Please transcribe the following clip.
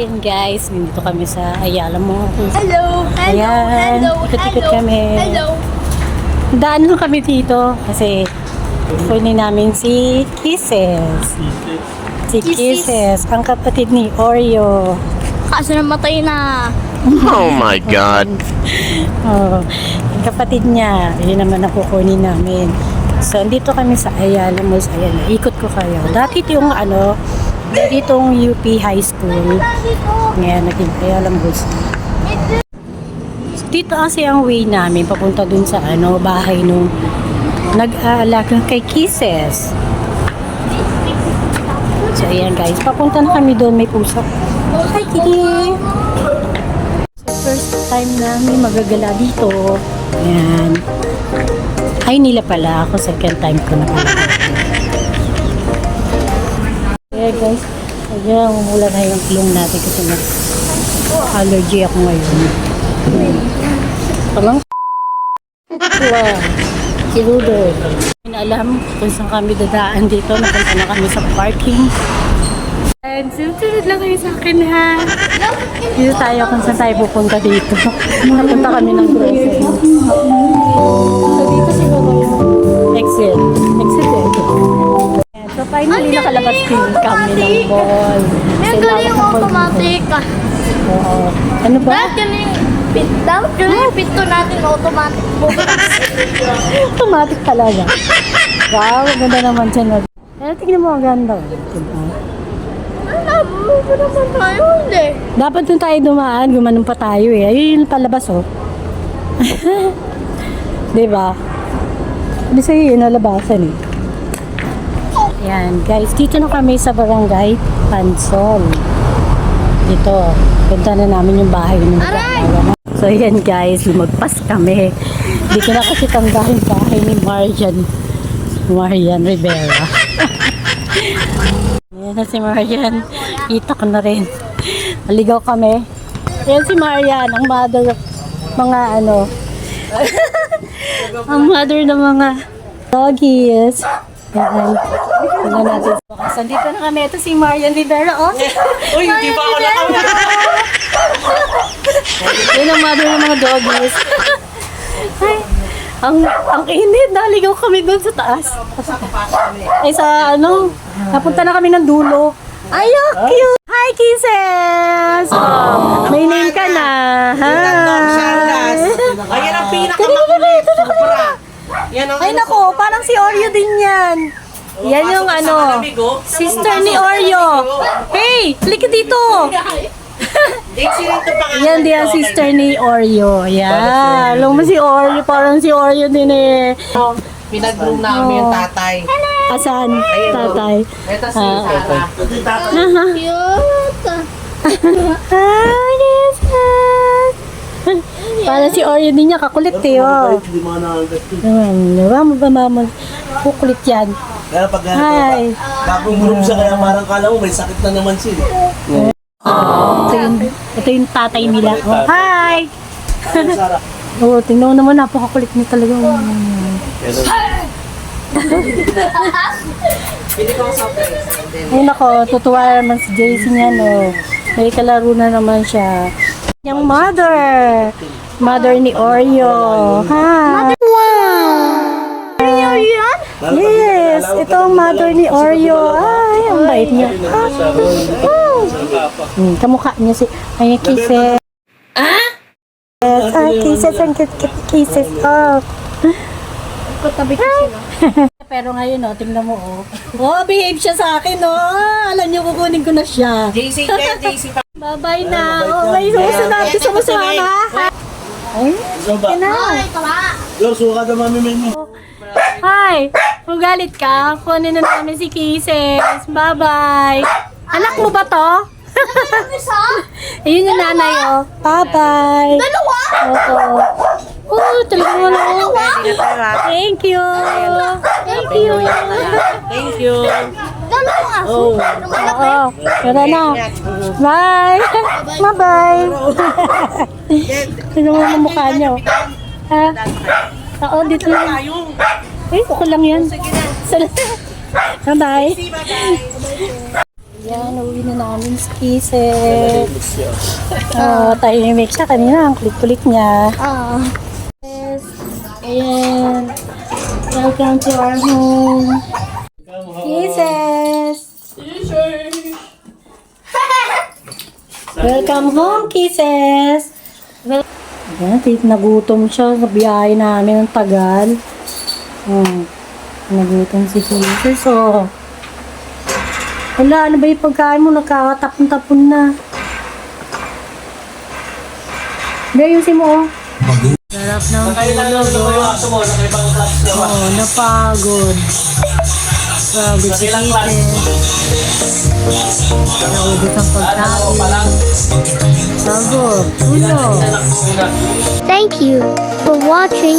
Ayan guys, nandito kami sa Ayala mo. Hello, hello, Ayan, hello, ikot-ikot hello, kami. hello. Daan lang kami dito kasi kunin namin si Kisses. Si Kisses. Ang kapatid ni Oreo. Kaso namatay na. Oh my god. Oh, ang kapatid niya, yun naman ang kukunin namin. So, andito kami sa Ayala Malls. Ayan, ikot ko kayo. Dati ito yung ano, itong UP High School. Ngayon, naging Ayala Malls. Dito kasi ang way namin papunta dun sa ano, bahay nung nag-aalaga kay Kisses. So, ayan guys, papunta na kami doon, may puso. Hi, Kitty! First time namin magagala dito. Ayan. Ay, nila pala ako. Second time ko na pala. Yeah, guys. Ayan, umula na yung ilong natin kasi nag allergy ako ngayon. Talang Wow. Si. Hindi alam kung saan kami dadaan dito. Napunta na kami sa parking. And sunod lang kayo sa akin ha. Dito tayo kung saan tayo pupunta dito. Napunta kami ng grocery. So dito siguro yung exit. Exit finally nakalabas din kami ng mall. Sa galing lawak ng mall automatic. Oo. Ano ba? Bakit galing pit daw? Galing pinto natin automatic bukas. Automatic talaga. Wow, ang ganda naman siya. no? Eh, tingnan mo ang ganda. Diba? Ano ba naman tayo? Hindi. Dapat dun tayo dumaan, gumanon pa tayo eh. Ayun yung palabas oh. diba? Hindi sa'yo yun, nalabasan eh. Yan, guys. Dito na kami sa barangay Pansol. Dito. Punta na namin yung bahay ng Aray! So, yan guys. Lumagpas kami. Dito na kasi tanggahin bahay ni Marian. Marian Rivera. Yan na si Marian. Kita ko na rin. Naligaw kami. Yan si Marian, ang mother of mga ano. ang mother ng mga doggies. Yan. Tingnan natin. Bukas, andito na kami. Ito si Marian Rivera. Oh. Uy, hindi pa ako nakawala. Yan ang mother ng mga doggies. Ay, ang ang init, naligaw kami doon sa taas. Ay sa ano, napunta na kami ng dulo. Ay, oh, cute! Hi, kisses! Oh, may name ka na. Hi! Ayan ang pinakamakulit. Sobra. Yan ang Ay, nako, parang si Oreo din yan. Yan yung ano, sister ni Oreo. Hey, halika dito! Dixie rin ito pangalan. Yan din ang sister ni Oreo. Yan. Alam mo si Oreo, parang si Oreo din eh. Pinag-groom namin yung tatay. Asan? Tatay. Ito si Ah, Sarah. Cute. Hi, Jesus! Parang si Oreo din niya, kakulit eh. Oh. Diba mo ba mama? Kukulit yan. Kaya pag Hi! bagong groom siya, kaya parang kala mo may sakit na naman siya. eh. Ito yung, ito yung tatay nila. Oh, hi! Sarah. Oo, oh, tingnan mo naman, napakakulit niya talaga. Pili ko sa Ay nako, tutuwa naman si JC niya, no. May kalaro na naman siya. Yung mother. Mother ni Oreo. Hi! Yes, ito ang mother ni Oreo. Ay, ang bait niya. Ah, hmm, kamukha niya si... Ay, kisses. Ah? Yes, ah, kisses. Ang cute, cute kisses. Oh. Katabi ko sila. Pero ngayon, oh, tingnan mo, oh. Oh, behave siya sa akin, oh. Alam niyo, kukunin ko na siya. JC, yan, JC. Bye-bye na. Oh, may susunod. Gusto mo sumama? Ay, So ba? na. Ay, tama. Yo, suka na mami menu. Hi! Kung galit ka, kunin na namin si Kisses. Bye-bye! Anak mo ba to? Ayun yung nanay, oh. Bye-bye! Dalawa? Oo. Oh, talaga mo na. Thank you! Thank you! Thank you. Dalawa aso? Oo. Tara na. Bye! Bye-bye! Tignan mo ang mukha niyo. Ha? Oo, dito lang. Eh, ako lang yan. Bye-bye. Bye-bye. Yan, uwi na namin si Kisses. Ah, tahimik siya kanina. Ang kulit-kulit niya. Ah. Yes. Ayan. Welcome to our home. Kisses. Welcome home, Kisses. Ayan, nagutom siya sa biyahe namin ng tagal. Hmm. Nagutom si Kisses, oh. Wala, ano ba yung pagkain mo? Nagkakatapon-tapon na. Hindi, ayusin mo, oh. Sarap ng tulog, oh. Oo, napagod. Pagod si? Tite. Naubos ang Ano mo pa lang? pagkain. Pagod. Tulog. Thank you for watching.